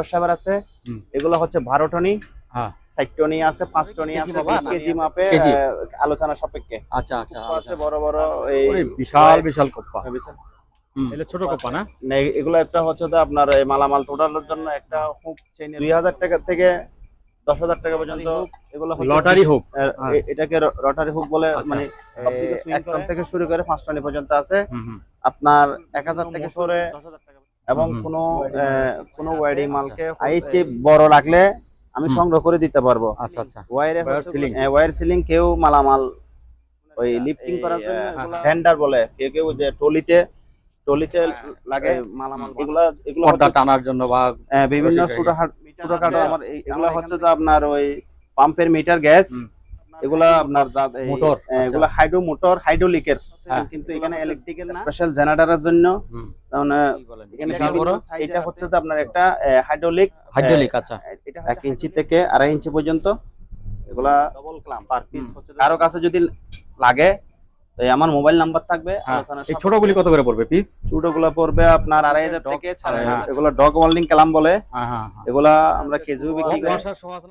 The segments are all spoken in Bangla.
ব্যবসাবার আছে। এগুলো হচ্ছে বারো টনি হ্যাঁ আছে আছে? কেজি মাপে আলোচনা সাপেক্ষে। আচ্ছা আচ্ছা আছে বড় বড় এই বিশাল বিশাল কোপ্পা। বুঝছেন? এটা ছোট কোপ্পা না? না, এগুলো একটা হচ্ছে তো আপনার মালামাল তোলার জন্য একটা হুক চেইন দুই হাজার টাকা থেকে দশ হাজার টাকা পর্যন্ত এগুলো হচ্ছে লটারি হোক হ্যাঁ। এটাকে র- রটারি হুক বলে আচ্ছা। মানে এক থেকে শুরু করে পাঁচ টনি পর্যন্ত আছে। আপনার এক হাজার থেকে শুরু এবং। কোনো কোনো ওয়ারিং আচ্ছা। মালকে এর চেয়ে বড় লাগলে আমি সংগ্রহ করে দিতে পারব আচ্ছা আচ্ছা ওয়ারে সিলিং। ওয়ার সিলিং কেউ মালামাল ওই লিফটিং করার জন্য হ্যাঁ। হ্যান্ডার বলে কেউ কেউ যে টলিতে টলিতে লাগে মালামাল এগুলা এগুলো পর্দা টানার জন্য বা বিভিন্ন ছোটখাটো আমার এই- এগুলা হচ্ছে তো আপনার ওই পাম্পের মিটার গ্যাস। এগুলা আপনার মোটর, আচ্ছা। এগুলা হাইড্রো মোটর হাইড্রোলিকের। হ্যাঁ। কিন্তু এখানে ইলেকট্রিক্যাল না? স্পেশাল জেনারেটরের জন্য। এটা হচ্ছে তো আপনার একটা হাইড্রোলিক হাইড্রোলিক আচ্ছা। এটা এক ইঞ্চি থেকে আড়াই ইঞ্চি পর্যন্ত। এগুলা ডবল ক্লাম পার পিস হচ্ছে কারও কাছে যদি লাগে তো আমার মোবাইল নাম্বার থাকবে হ্যাঁ, আলোচনা এই ছোটগুলি কত করে পড়বে পিস ছোটগুলো পড়বে আপনার আড়াই হাজার থেকে। এগুলো ডগ ওয়ার্ল্ডিং কালাম বলে। হ্যাঁ হ্যাঁ এগুলা আমরা কেজিও বিক্রি করি?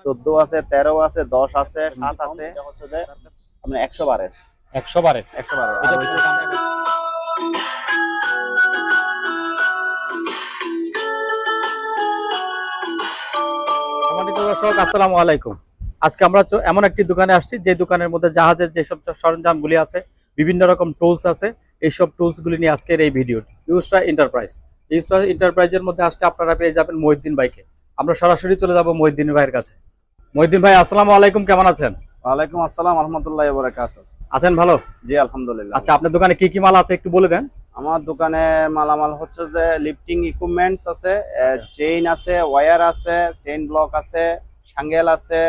চোদ্দ আছে তেরো আছে দশ আছে সাত আছে। আপনার একশো বারের। একশো বারের? একশো বারের। দর্শক আসসালামু আলাইকুম। আজকে আমরা চ- এমন একটি দোকানে আসছি যে দোকানের মধ্যে জাহাজের যেসব সরঞ্জামগুলি আছে বিভিন্ন রকম টুলস আছে। এইসব টুলসগুলি নিয়ে আজকের এই ভিডিও ইউস্ট্রা এন্টারপ্রাইজ ইউস্ট্রা এন্টারপ্রাইজের মধ্যে আসতে আপনারা পেয়ে যাবেন মহিউদ্দিন ভাইকে। আমরা সরাসরি চলে যাব মহিউদ্দিন ভাইয়ের কাছে। মহিউদ্দিন ভাই আসসালামু আলাইকুম কেমন আছেন? ওয়ালাইকুম আসসালাম রহমতুল্লাহ বরাকাত আছেন ভালো? জি আলহামদুলিল্লাহ। আচ্ছা আপনার দোকানে কি কি মাল আছে একটু বলে দেন। আমার দোকানে মালামাল হচ্ছে যে লিফটিং ইকুইপমেন্টস আছে আচ্ছা। চেইন আছে ওয়্যার আছে চেইন ব্লক আছে সাঙ্গেল আছে।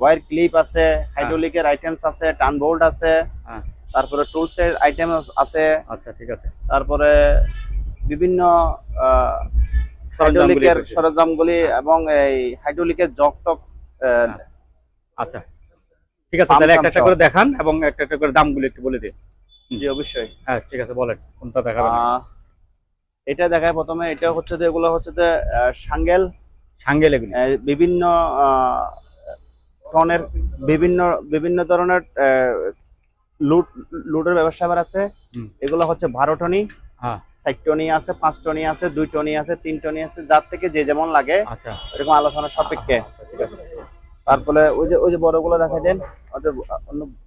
ওয়্যার ক্লিপ আছে হাইড্রোলিকের আইটেমস আছে টার্ন বোল্ট আছে হ্যাঁ। তারপরে টুলস এর আইটেম আছে। আচ্ছা ঠিক আছে। তারপরে বিভিন্ন হাইড্রোলিকের। সরঞ্জামগুলি এবং এই হাইড্রোলিকের জক টক আচ্ছা। ঠিক আছে তাহলে একটা একটা করে দেখান এবং একটা একটা করে দামগুলো একটু বলে দিন। জি অবশ্যই। হ্যাঁ ঠিক আছে বলেন কোনটা দেখাবেন? আহ, এটা দেখায় প্রথমে এটা হচ্ছে যে এগুলো হচ্ছে যে আহ, সাঙ্গেল। সাঙ্গেল এগুলি। বিভিন্ন আহ, টনের বিভিন্ন বিভিন্ন ধরনের আহ, লুট লুটের ব্যবসা আবার আছে। এগুলো হচ্ছে বারো টনি হ্যাঁ। ষাট টনি আছে পাঁচ টনি আছে দুই টনি আছে তিন টনি আছে যার থেকে যে যেমন লাগে আচ্ছা। এরকম আলোচনা সাপেক্ষে। আচ্ছা, ঠিক আছে। তারপরে ওই যে ওই যে বড়গুলো দেখাই দেন ওদের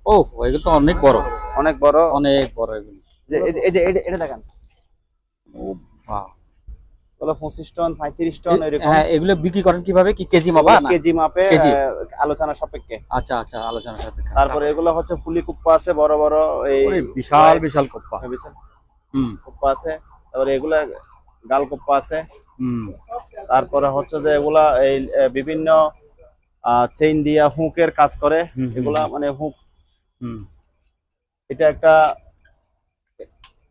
ও এগুলো তো অনেক বড়। অনেক বড়। অনেক বড় এগুলি। এই যে- এটা- এটা দেখেন। ও বাহ। ওগুলো পঁচিশ টন পঁয়ত্রিশ টন এরকম। হ্যাঁ এগুলো বিক্রি করেন কীভাবে? কি কেজি মাপা কেজি মাপে আলোচনা সাপেক্ষে। আচ্ছা আচ্ছা আলোচনা সাপেক্ষে। তারপরে এগুলো হচ্ছে ফুলি কুপ্পা আছে বড় বড় এই বিশাল বিশাল কোপ্পা। ভেবেছেন? হুম। কুপ্পা আছে। তারপরে এগুলা গাল কুপ্পা আছে। হুম। তারপরে হচ্ছে যে এগুলা এই বিভিন্ন চেইন দিয়া হুকের কাজ করে। এগুলা মানে হুক। হুম। এটা একটা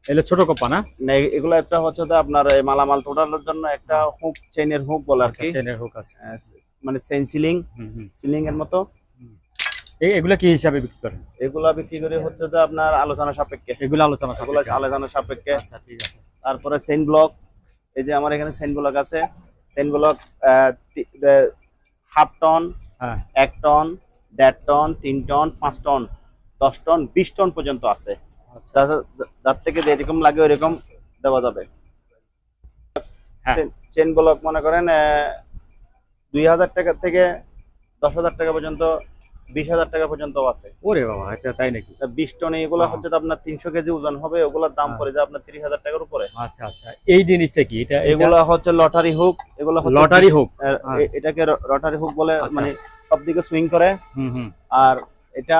এগুলো ছোট কোপ্পা না? মানে এগুলা একটা হচ্ছে যে আপনার এই মালামাল তোলার জন্য একটা হুক চেইনের হুক বলে আর আচ্ছা কি। চেনের হুক আছে মানে চেইন সিলিং সিলিং এর মতো। এই- এগুলো কি হিসাবে বিক্রি করেন? এগুলা বিক্রি করে হচ্ছে যে আপনার আলোচনা সাপেক্ষে। এগুলো আলোচনা সাপেক্ষে আলোচনা সাপেক্ষে। আচ্ছা ঠিক আছে। তারপরে চেইন ব্লক এই যে আমার এখানে চেইন ব্লক আছে। চেইন ব্লক হাফ টন হ্যাঁ। এক টন দেড় টন তিন টন পাঁচ টন দশ টন বিশ টন পর্যন্ত আছে। আচ্ছা যার- যার থেকে যেরকম লাগে ওইরকম দেওয়া যাবে হ্যাঁ। চেন ব্লক মনে করেন দুই হাজার টাকা থেকে দশ হাজার টাকা পর্যন্ত বিশ হাজার টাকা পর্যন্ত আছে ওরে বাবা এটা তাই নাকি বিশ টন এগুলো। হচ্ছে আপনার তিনশো কেজি ওজন হবে ওগুলোর দাম হ্যাঁ। পড়ে যায় আপনার তিরিশ হাজার টাকার উপরে আচ্ছা আচ্ছা এই জিনিসটা কি এটা এগুলো হচ্ছে লটারি হুক এগুলো হচ্ছে লটারি হোক হ্যাঁ। এ- এটাকে রটারি হুক বলে আচ্ছা। মানে সব দিকে সুইং করে হুম হুম আর এটা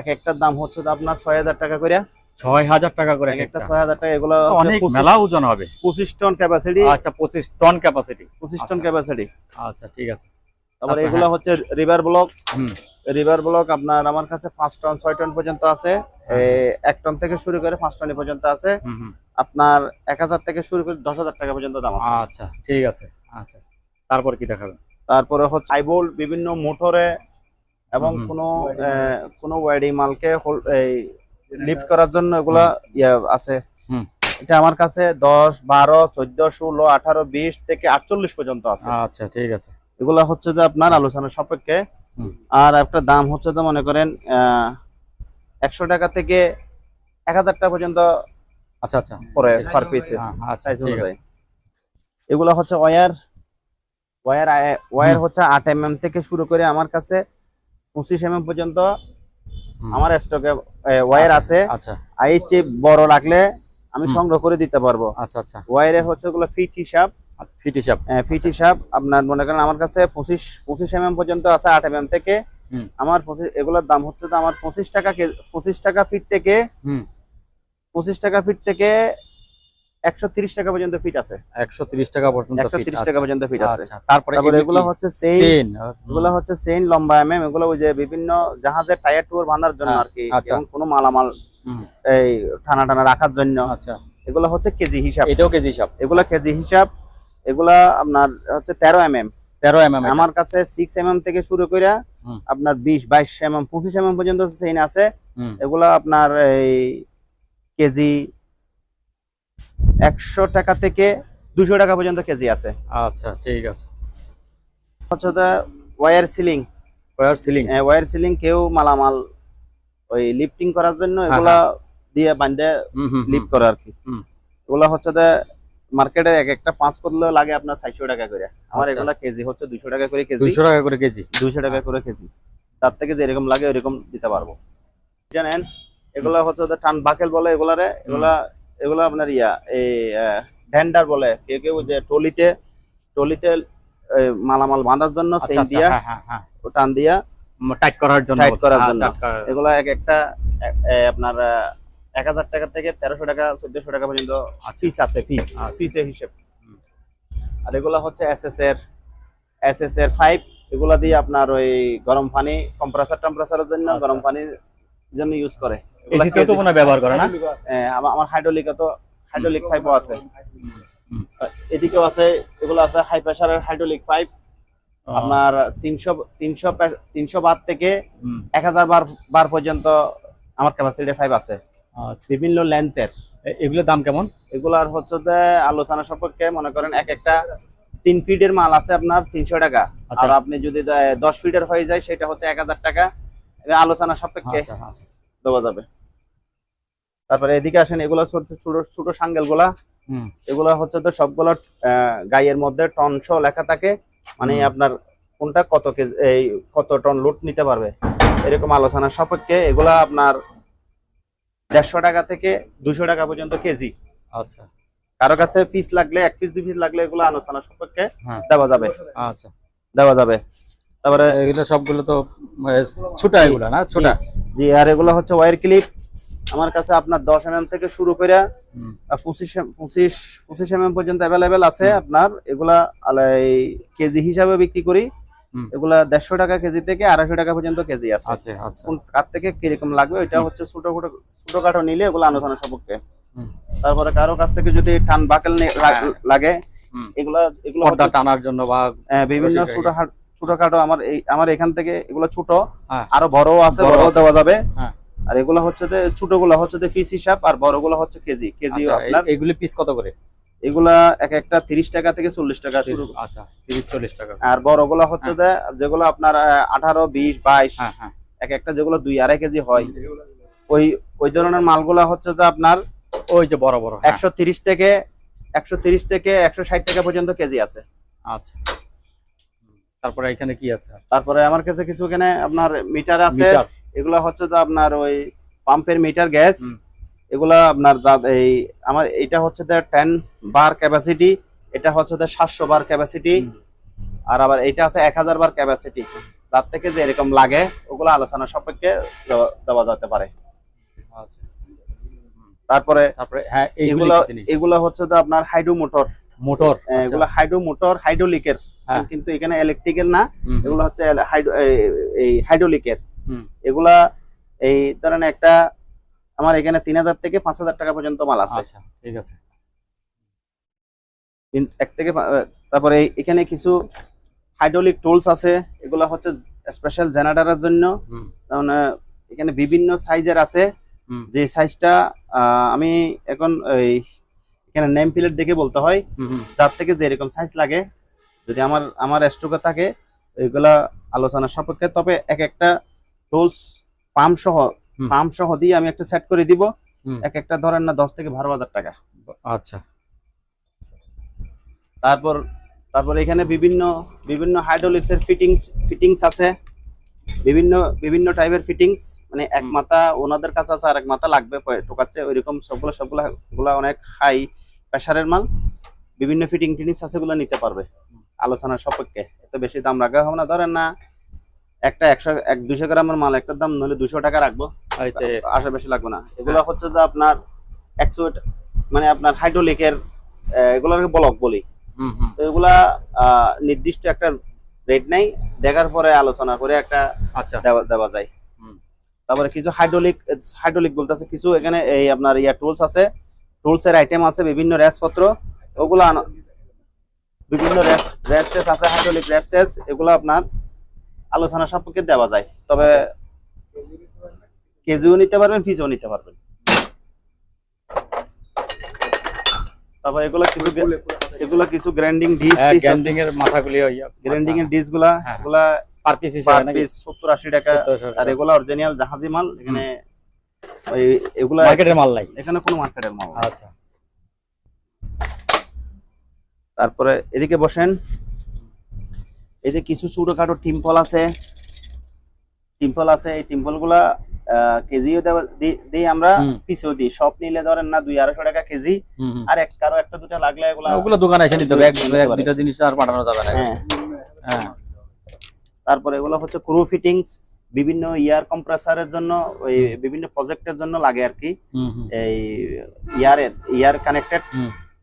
এক একটার দাম হচ্ছে আপনার ছয় হাজার টাকা করে। ছয় হাজার টাকা করে এক এক একটা একটা। ছয় হাজার টাকা এগুলো অনেক মেলা ওজন হবে। পঁচিশ টন ক্যাপাসিটি আচ্ছা পঁচিশ টন ক্যাপাসিটি পঁচিশ টন আচ্ছা। ক্যাপাসিটি আচ্ছা ঠিক আছে। তারপরে এগুলো হচ্ছে রিভার ব্লক রিভার ব্লক আপনার আমার কাছে পাঁচ টন ছয় টন পর্যন্ত আছে। হ্যাঁ। এক টন থেকে শুরু করে পাঁচ টন পর্যন্ত আছে। আপনার এক হাজার থেকে শুরু করে দশ হাজার টাকা পর্যন্ত দাম আছে। আচ্ছা ঠিক আছে। আচ্ছা। তারপর কি দেখাবেন? তারপরে হচ্ছে বিভিন্ন মোটরে এবং। কোনো আহ, কোনো ওয়ারিং মালকে এই লিফট করার জন্য এগুলা ইয়ে আছে। এটা আমার কাছে দশ বারো চোদ্দ ষোলো আঠারো বিশ থেকে আটচল্লিশ পর্যন্ত আছে। আচ্ছা ঠিক আছে। এগুলা হচ্ছে যে আপনার আলোচনা সাপেক্ষে। আর একটা দাম হচ্ছে তো মনে করেন একশো টাকা থেকে এক হাজার টাকা পর্যন্ত আচ্ছা আচ্ছা। পরে পার পিসে আচ্ছা সাইজ ঠিক আছে। এগুলো হচ্ছে ওয়্যার ওয়্যার ওয়্যার হচ্ছে আট এম এম থেকে শুরু করে আমার কাছে পঁচিশ এম এম পর্যন্ত আমার স্টকে ওয়্যার আছে। আচ্ছা। আর এর চেয়ে বড় লাগলে আমি সংগ্রহ করে দিতে পারব। আচ্ছা আচ্ছা। ওয়্যারের হচ্ছে ওগুলো ফিট হিসাব। ফিট হিসাব। ফিট হিসাব। আপনার মনে করেন আমার কাছে পঁচিশ পঁচিশ এম এম পর্যন্ত আছে আট এম এম থেকে আমার পঁচিশ এগুলোর দাম হচ্ছে তো আমার পঁচিশ টাকা পঁচিশ টাকা ফিট থেকে পঁচিশ টাকা ফিট থেকে একশো তিরিশ টাকা পর্যন্ত ফিট আছে। একশো তিরিশ টাকা পর্যন্ত ফিট তিরিশ টাকা পর্যন্ত ফিট আছে। আচ্ছা তারপরে এগুলো হচ্ছে সেই চেন এগুলো হচ্ছে চেইন লম্বা এম এম এগুলো ওই যে বিভিন্ন জাহাজের টায়ার টুয়ার বাঁধার জন্য হ্যাঁ, আর কি আচ্ছা। এবং কোনো মালামাল এই টানা টানা রাখার জন্য। আচ্ছা। এগুলো হচ্ছে কেজি হিসাব। এটাও কেজি হিসাব। এগুলা কেজি হিসাব। এগুলা আপনার হচ্ছে তেরো এম এম তেরো এম এম আমার কাছে সিক্স এম এম থেকে শুরু হুম। আপনার বিশ বাইশ এম এম পঁচিশ এম এম পর্যন্ত চেইন আছে। এগুলা আপনার এই কেজি একশো টাকা থেকে দুশো টাকা পর্যন্ত কেজি আছে। আচ্ছা ঠিক আছে। হচ্ছে wire sling wire sling wire sling কেউ মালামাল ওই লিফটিং করার জন্য হ্যাঁ, এগুলা দিয়ে বান্ধে লিফট করে আর কি। এগুলা হচ্ছে মার্কেটে এক একটা পাঁচ করলে লাগে আপনার চারশো টাকা করে। আমার আচ্ছা। এগুলা কেজি হচ্ছে দুশো টাকা করে কেজি। দুইশো টাকা করে কেজি? দুইশো টাকা করে কেজি। তার থেকে যেরকম লাগে ওইরকম দিতে পারব। জানেন? এগুলা হচ্ছে টান বাকেল বলে এগুলারে। এগুলা এগুলা আপনার ইয়া এই ভ্যান্ডার বলে কেউ কেউ যে টলিতে টলিতে মালামাল বাঁধার জন্য আচ্ছা চেইন আচ্ছা, দিয়া হ্যাঁ হ্যাঁ হ্যাঁ টান দিয়া টাইট করার জন্য বলছে। করার হ্যাঁ, জন্য। এগুলা এক একটা আপনার এক হাজার টাকা থেকে তেরোশো টাকা চোদ্দশো টাকা পর্যন্ত পিস আছে আচ্ছা। পিসের হিসেব আর এগুলা হচ্ছে এস এস এর এস এস এর ফাইভ এগুলা দিয়ে আপনার ওই গরম পানি কম্প্রেসার টম্প্রেসারের জন্য আচ্ছা। গরম পানির জন্য ইউজ করে এসিতেও তো হয় ব্যবহার করে না? আমার- আমার তো হাইড্রোলিক পাইপও আছে। এদিকেও আছে এগুলো আছে হাই প্রেসারের হাইড্রোলিক পাইপ আপনার তিনশো তিনশো তিনশো বার থেকে এক হাজার বার বার পর্যন্ত আমার ক্যাপাসিটি ফাইভ আছে। আচ্ছা। বিভিন্ন লেন্থের এগুলোর দাম কেমন? এগুলার হচ্ছে যে আলোচনা সম্পর্কে মনে করেন এক একটা তিন ফিটের মাল আছে আপনার তিনশো টাকা। আচ্ছা। আর আপনি যদি দশ ফিটের হয়ে যায় সেটা হচ্ছে এক হাজার টাকা। আলোচনা সাপেক্ষে। আচ্ছা। দেওয়া যাবে। তারপরে এদিকে আসেন এগুলো ছোট ছোট ছোট সাঙ্গেলগুলা এগুলা হচ্ছে তো সবগুলো গায়ের মধ্যে টন সহ লেখা থাকে। মানে আপনার কোনটা কত কেজি এই কত টন লোড নিতে পারবে এরকম আলোচনা সাপেক্ষে এগুলা আপনার দেড়শো টাকা থেকে দুশো টাকা পর্যন্ত কেজি। আচ্ছা। কারও কাছে পিস লাগলে এক পিস দুই পিস লাগলে এগুলো আলোচনা সাপেক্ষে হ্যাঁ। দেওয়া যাবে। আচ্ছা। দেওয়া যাবে। তারপরে এগুলো সবগুলো তো ছোটা এগুলো না? ছোটা? জি আর এগুলো হচ্ছে ওয়ার ক্লিপ আমার কাছে আপনার দশ এম থেকে শুরু করে পঁচিশ পঁচিশ পঁচিশ এম পর্যন্ত অ্যাভেলেবেল আছে আপনার। এগুলা কেজি হিসাবে বিক্রি করি। এগুলা দেড়শো টাকা কেজি থেকে আড়াইশো টাকা পর্যন্ত কেজি আছে। আচ্ছা। কার থেকে কীরকম লাগবে ওইটা। হচ্ছে ছোট ছোট ছোটখাটো নিলে এগুলো আলোচনা হুম। তারপরে কারও কাছ থেকে যদি টান বাকেল হ্যাঁ। লাগে এগুলা এগুলো টানার জন্য বা বিভিন্ন রসিক ছোট ছোটখাটো আমার এই আমার এখান থেকে এগুলো ছোট হ্যাঁ। আরও বড় আছে বড় বড় দেওয়া যাবে। হ্যাঁ। আর এগুলো হচ্ছে যে ছোটগুলো হচ্ছে যে পিস হিসাব আর বড়গুলো হচ্ছে কেজি। কেজি আচ্ছা আপনার এইগুলি পিস কত করে? এগুলা এক একটা তিরিশ টাকা থেকে চল্লিশ টাকা শুরু। আচ্ছা তিরিশ চল্লিশ টাকা আর বড়গুলো হচ্ছে যে যেগুলো আপনার আঠারো বিশ বাইশ হ্যাঁ হ্যাঁ। এক একটা যেগুলো দুই আড়াই কেজি হয়। ওই ওই ধরনের মালগুলা হচ্ছে যে আপনার ওই যে বড় বড় হ্যাঁ, একশো তিরিশ থেকে একশো তিরিশ থেকে একশো ষাট টাকা পর্যন্ত কেজি আছে। আচ্ছা। তারপরে এখানে কি আছে? তারপরে আমার কাছে কিছু এখানে আপনার মিটার আছে। এগুলা হচ্ছে যে আপনার ওই পাম্পের মিটার গ্যাস। এগুলা আপনার এই আমার এটা হচ্ছে যে টেন বার ক্যাপাসিটি এটা হচ্ছে যে সাতশো বার ক্যাপাসিটি আর আবার এটা আছে এক হাজার বার ক্যাপাসিটি যার থেকে যে এরকম লাগে ওগুলো আলোচনা সাপেক্ষে দেওয়া- দেওয়া যেতে পারে। আচ্ছা। তারপরে তারপরে হ্যাঁ এইগুলো এগুলো এগুলো হচ্ছে যে আপনার হাইড্রো মোটর মোটর এগুলো হাইড্রো মোটর হাইড্রোলিকের। হ্যাঁ। কিন্তু এখানে ইলেকট্রিক্যাল না। এগুলো হচ্ছে এই হাইড্রোলিকের এগুলা এই ধরেন একটা আমার এখানে তিন হাজার থেকে পাঁচ হাজার টাকা পর্যন্ত মাল আছে। আচ্ছা ঠিক আছে। এক থেকে তারপরে এখানে কিছু হাইড্রোলিক টুলস আছে। এগুলা হচ্ছে স্পেশাল জেনারেটরের জন্য। হুম। এখানে বিভিন্ন সাইজের আছে। যে সাইজটা আমি এখন এই এখানে নেম প্লেট দেখে বলতে হয়। যার থেকে যেরকম সাইজ লাগে। যদি আমার আমার স্টকে থাকে এগুলা আলোচনা সাপেক্ষে তবে এক একটা টুলস পাম্প সহ। পাম্প সহ দিয়ে আমি একটা সেট করে দিব। এক একটা ধরেন না দশ থেকে বারো হাজার টাকা। আচ্ছা। তারপর তারপর এখানে বিভিন্ন বিভিন্ন হাইড্রোলিক্স এর ফিটিংস ফিটিংস আছে। বিভিন্ন বিভিন্ন টাইপের ফিটিংস মানে এক মাথা ওনাদের কাছে আছে আর এক মাথা লাগবে টোকাচ্ছে ওইরকম সবগুলো সবগুলো গুলা অনেক হাই প্রেশারের মাল। বিভিন্ন ফিটিং টিটিংস আছে গুলো নিতে পারবে। আলোচনার সাপেক্ষে। এত বেশি দাম রাখা হবে না। ধরেন না একটা একশো এক দুশো গ্রামের মাল একটার দাম নলে দুশো টাকা রাখব। আসা বেশি লাগবে না। এগুলো হচ্ছে যে আপনার একশো মানে আপনার হাইড্রোলিকের এগুলোকে ব্লক বলি। তো এগুলা নির্দিষ্ট একটা রেট নেই। দেখার পরে আলোচনা করে একটা আচ্ছা। দেওয়া যায়। হুম। তারপরে কিছু হাইড্রোলিক হাইড্রোলিক বলতেছে কিছু। এখানে এই আপনার ইয়া টুলস আছে। টুলস এর আইটেম আছে বিভিন্ন রেসপত্র ওগুলা বিভিন্ন আছে হাইড্রোলিক রেস্টেস এগুলো আপনার আলোচনা সাপেক্ষে দেওয়া যায়। তবে কেজিও নিতে পারবেন ফিজও নিতে পারবেন। তারপর এগুলো কিছু এগুলো কিছু গ্রাইন্ডিং ডিস গ্যান্ডিং এর মাথাগুলি গ্রাইন্ডিং এর ডিস হ্যাঁ। এগুলা পার পিস হিসেবে নাকি? পিস সত্তর আশি টাকা। আর এগুলো অরিজিনাল জাহাজি মাল এখানে ওই এগুলা মার্কেটের মাল নাই? এখানে কোনো মার্কেটের মাল না। আচ্ছা। তারপরে এদিকে বসেন। এই যে কিছু ছোটখাটো টিম্পল আছে। টিম্পল আছে এই টিম্পলগুলা আহ, কেজিও দিই আমরা। পিসেও দিই। সব নিলে ধরেন না দুই আড়াইশো টাকা কেজি। আর এক কারও একটা দুটা লাগলে এগুলা ওগুলো দোকানে এসে নিতে হবে। পারে। জিনিস আর পাঠানো যাবে না। হ্যাঁ। হ্যাঁ। তারপরে এগুলো হচ্ছে ক্রু ফিটিংস বিভিন্ন ইয়ার কম্প্রেসারের জন্য ওই বিভিন্ন প্রজেক্টের জন্য লাগে আর কি। এই ইয়ারের ইয়ার কানেক্টেড।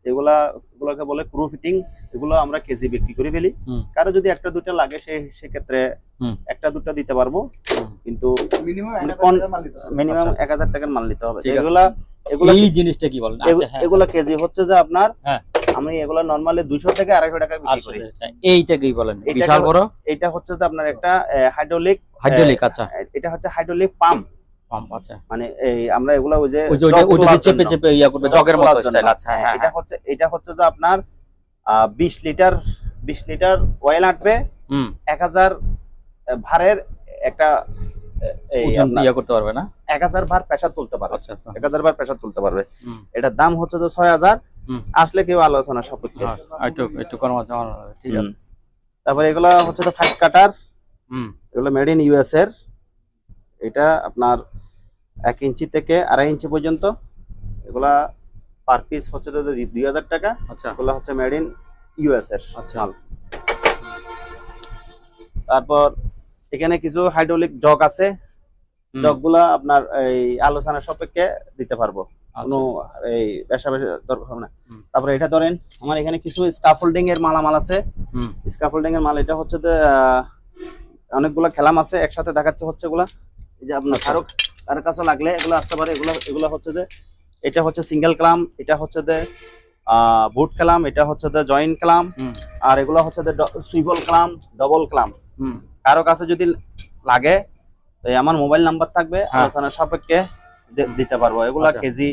এগুলা এগুলোকে বলে ক্রু ফিটিংস এগুলো আমরা কেজি বিক্রি করে ফেলি। কারও যদি একটা দুটো লাগে সে সেক্ষেত্রে একটা দুটো দিতে পারব। কিন্তু মিনিমাম মানে কোন- মিনিমাম আচ্ছা। এক হাজার টাকার মাল নিতে হবে। এগুলা এগুলা এই জিনিসটা কি বলেন? আচ্ছা হ্যাঁ। এগুলা কেজি হচ্ছে যে আপনার হ্যাঁ। আমি এগুলা নর্মালি দুইশো থেকে আড়াইশো টাকা বিক্রি করি। বলেন। বিশাল বড়? এটা হচ্ছে যে আপনার একটা হাইড্রোলিক হাইড্রোলিক আচ্ছা। এটা হচ্ছে হাইড্রোলিক পাম্প পাম্প আচ্ছা। মানে এই আমরা এগুলা ওই যে চেপে চেপে ইয়া করবে জগের মতো স্টাইল আচ্ছা হ্যাঁ, হ্যাঁ এটা হচ্ছে এটা হচ্ছে যে আপনার আহ, বিশ লিটার বিশ লিটার অয়েল আটবে। হুম। এক হাজার ভারের একটা ওজন ইয়া করতে পারবে না? এক হাজার ভার প্রেশার তুলতে পারবে। আচ্ছা ভার প্রেশার তুলতে পারবে। এটার দাম হচ্ছে হাজার। হুম। আসলে কেউ আলোচনা সাপেক্ষে। আচ্ছা, একটু ঠিক আছে। তারপরে এগুলো হচ্ছে যে ফাইভ কাটার হুম। এগুলো মেড ইন ইউএস এর। এটা আপনার এক ইঞ্চি থেকে আড়াই ইঞ্চি পর্যন্ত। এগুলা পার পিস হচ্ছে তো দুই হাজার টাকা। আচ্ছা। এগুলো হচ্ছে মেড ইন ইউএস এর আচ্ছা। তারপর এখানে কিছু হাইড্রোলিক জগ আছে। জগগুলা আপনার এই আলোচনা সাপেক্ষে দিতে পারব। আচ্ছা, কোনো এই পেশা পেশা দরকার হবে না। তারপরে এটা ধরেন আমার এখানে কিছু স্কাফোল্ডিং এর মালামাল আছে। স্কাফোল্ডিং এর মাল এটা হচ্ছে অনেকগুলা খেলাম আছে একসাথে দেখাচ্ছে হচ্ছে এগুলা। এই যে আপনার কারও কারও কাছে লাগলে এগুলো আসতে পারে এগুলো এগুলো হচ্ছে যে এটা হচ্ছে সিঙ্গেল ক্লাম এটা হচ্ছে যে বুট ক্লাম এটা হচ্ছে যে জয়েন্ট ক্লাম আর এগুলো হচ্ছে যে সুইবল ক্লাম ডবল ক্লাম কারও কাছে যদি লাগে তো আমার মোবাইল নাম্বার থাকবে হ্যাঁ। আলোচনার সাপেক্ষে দিতে পারব। এগুলা আচ্ছা। কেজি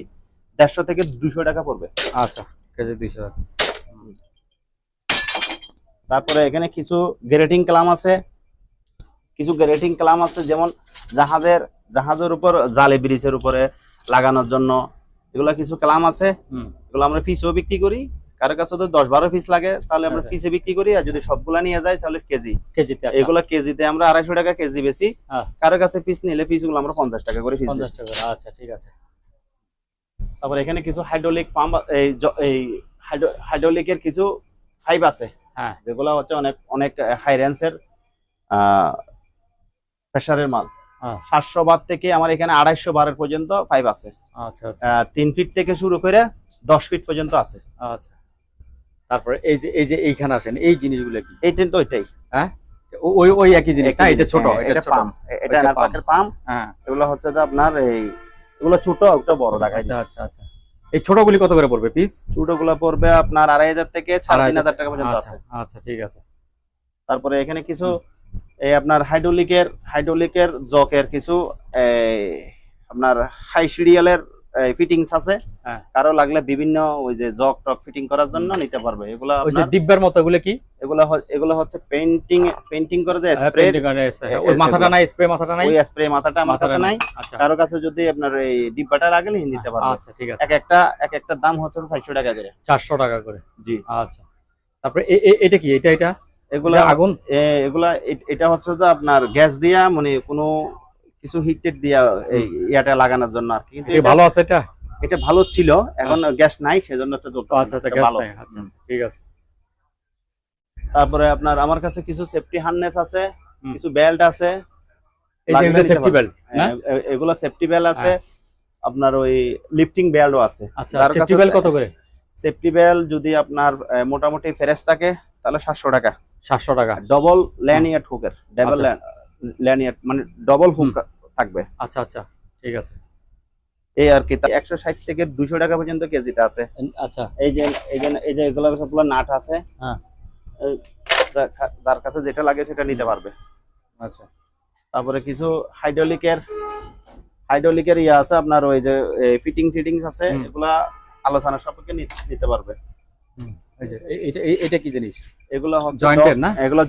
দেড়শো থেকে দুশো টাকা পড়বে। আচ্ছা কেজি দুইশো টাকা। তারপরে এখানে কিছু গ্রেটিং ক্লাম আছে। কিছু গ্রেটিং ক্লাম আছে যেমন জাহাজের জাহাজের উপর জালে ব্রিজের উপরে লাগানোর জন্য। এগুলা কিছু ক্লাম আছে। এগুলো আমরা পিসও বিক্রি করি। কারও কাছে তো দশ বারো পিস লাগে তাহলে আমরা আচ্ছা। পিসে বিক্রি করি। আর যদি সবগুলা নিয়ে যাই তাহলে কেজি। কেজিতে আচ্ছা। এগুলো কেজিতে আমরা আড়াইশো টাকা কেজি বেশি। কারও কাছে পিস নিলে পিসগুলো আমরা পঞ্চাশ টাকা করে পিস আচ্ছা ঠিক আছে। তারপর এখানে কিছু হাইড্রোলিক পাম্প এই হাইড্রোলিকের কিছু পাইপ আছে। হ্যাঁ। যেগুলো হচ্ছে অনেক অনেক হাই রেঞ্জের প্রেশারের মাল। হ্যাঁ। সাতশো বার থেকে আমার এখানে আড়াইশো বারের পর্যন্ত পাইপ আছে। আচ্ছা আচ্ছা। তিন ফিট থেকে শুরু করে দশ ফিট পর্যন্ত আছে। আচ্ছা। তারপরে এই যে এই যে এইখানে আসেন এই জিনিসগুলো কি? এই তো ওইটাই। ও- ওই ওই একই জিনিস না? এটা ছোট হ্যাঁ, এটা ছোট। পাম্প এটা এনারপাকের পাম্প হ্যাঁ। এগুলো হচ্ছে যে আপনার এই এগুলো ছোট একটা বড় দেখাই আচ্ছা আচ্ছা আচ্ছা। এই ছোটগুলি কত করে পড়বে পিস ছোটগুলো পড়বে আপনার আড়াই হাজার থেকে সাড়ে তিন হাজার টাকা পর্যন্ত আছে। আচ্ছা ঠিক আছে। তারপরে এখানে কিছু এই আপনার হাইড্রোলিকের হাইড্রোলিকের জকের কিছু আপনার হাই সিরিয়ালের ফিটিংস আছে। হ্যাঁ। কারও লাগলে বিভিন্ন ওই যে জগ টক ফিটিং করার জন্য নিতে পারবে। এগুলা ওই যে ডিব্বার মতো এগুলো কি? এগুলা এগুলা হচ্ছে পেন্টিং পেন্টিং করে যে স্প্রে এ- ওই মাথাটা নাই স্প্রে মাথাটা নাই? ওই স্প্রে মাথাটা আমার কাছে নাই। আচ্ছা। কারও কাছে যদি আপনার এই ডিব্বাটা লাগলে নিতে পারবে। আচ্ছা ঠিক আছে। এক একটা এক একটা দাম হচ্ছে চারশো টাকা করে। চারশো টাকা করে। জি। আচ্ছা। তারপরে এটা কি? এটা এটা? এগুলা আগুন? এগুলা এটা হচ্ছে তো আপনার গ্যাস দিয়া মানে কোনো কিছু হিটেড দিয়া এই ইয়াটা লাগানোর জন্য আর কি। কিন্তু ভালো আছে এটা? এটা ভালো ছিল এখন গ্যাস নাই সেজন্য একটা আচ্ছা আচ্ছা গ্যাস নাই আচ্ছা ঠিক আছে। তারপরে আপনার আমার কাছে কিছু সেফটি হার্নেস আছে কিছু বেল্ট আছে। যে এগুলো সেফটি বেল্ট আছে। আপনার ওই লিফটিং বেল্টও আছে। আচ্ছা সেফটি বেল্ট কত করে? সেফটি বেল্ট যদি আপনার মোটামুটি ফেরেস থাকে তাহলে সাতশো টাকা। সাতশো টাকা। ডবল ল্যানিয়ার্ড হুকের ডাবল। ল্যানিয়ার্ড মানে ডবল হুক থাকবে। আচ্ছা আচ্ছা ঠিক আছে। এই আর কি একশো ষাট থেকে দুশো টাকা পর্যন্ত কেজিটা আছে। আচ্ছা। এই যে এই যে এই যে এগুলো সবগুলো নাট আছে। হ্যাঁ। যার কাছে যেটা লাগে সেটা নিতে পারবে। আচ্ছা। তারপরে কিছু হাইড্রোলিকের হাইড্রোলিকের ইয়ে আছে আপনার ওই যে ফিটিং টিটিংস আছে এগুলা আলোচনা সাপেক্ষে নিতে পারবে। এই যে এটা এ- এটা কি জিনিস? এগুলো না? এগুলো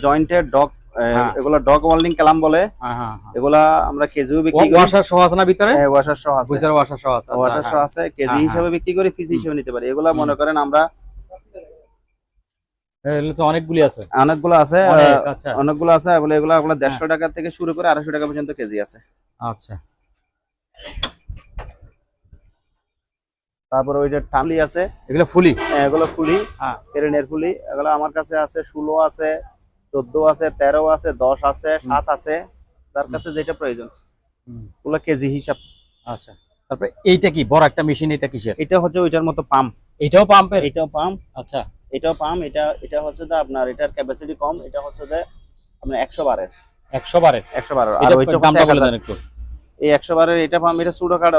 ডগ হ্যাঁ। এগুলো ডগ ওয়েল্ডিং কালাম বলে। হ্যাঁ হ্যাঁ এগুলা আমরা কেজিও বিক্রি করি। ওয়াশার সহ আছে না ভিতরে? ওয়াশার সহ আছে। বুঝার ওয়াশার সহ আছে আচ্ছা, ওয়াশার সহ। আছে কেজি হিসেবে বিক্রি করি পিস হিসেবে নিতে পারি। এগুলা মনে করেন আমরা অনেকগুলি আছে। অনেকগুলো আছে আচ্ছা। অনেকগুলো আছে বলে এগুলো এগুলো দেড়শো টাকা থেকে শুরু করে আড়াইশো টাকা পর্যন্ত কেজি আছে। আচ্ছা। তারপরে ওই যে টানলি আছে এগুলো ফুলি? আহ, এগুলো ফুলি হ্যাঁ। ফুলি এগুলো আমার কাছে আছে ষোলো আছে চোদ্দ আছে তেরো আছে দশ আছে সাত আছে তার কাছে যেটা প্রয়োজন। ওগুলো কেজি হিসাব। আচ্ছা তারপরে এইটা কি বড় একটা মেশিন এটা কিসের? এটা হচ্ছে ওইটার মতো পাম্প। এটাও পাম্পের? এটাও পাম্প। আচ্ছা। এটাও পাম্প এটা এটা হচ্ছে যে আপনার এটার ক্যাপাসিটি কম এটা হচ্ছে যে আপনার একশো বারের। একশো বারের। একশো বারের আর ওইটা দামটা বলে দেন একটু। এই একশো বারের এটা পাম্প এটা সুডো কার্ড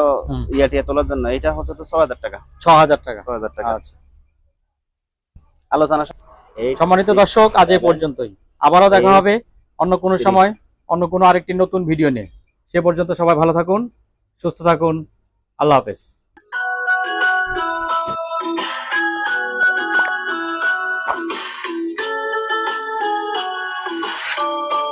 ইয়াটিয়া তোলার জন্য। এটা হচ্ছে তো ছ হাজার টাকা। ছ হাজার টাকা। ছ হাজার টাকা। আচ্ছা। আলোচনা এই সম্মানিত দর্শক আজ এ পর্যন্তই। আবারও দেখা হবে অন্য কোনো সময় অন্য কোনো আরেকটি নতুন ভিডিও নিয়ে। সে পর্যন্ত সবাই ভালো থাকুন সুস্থ থাকুন। আল্লাহ হাফেজ।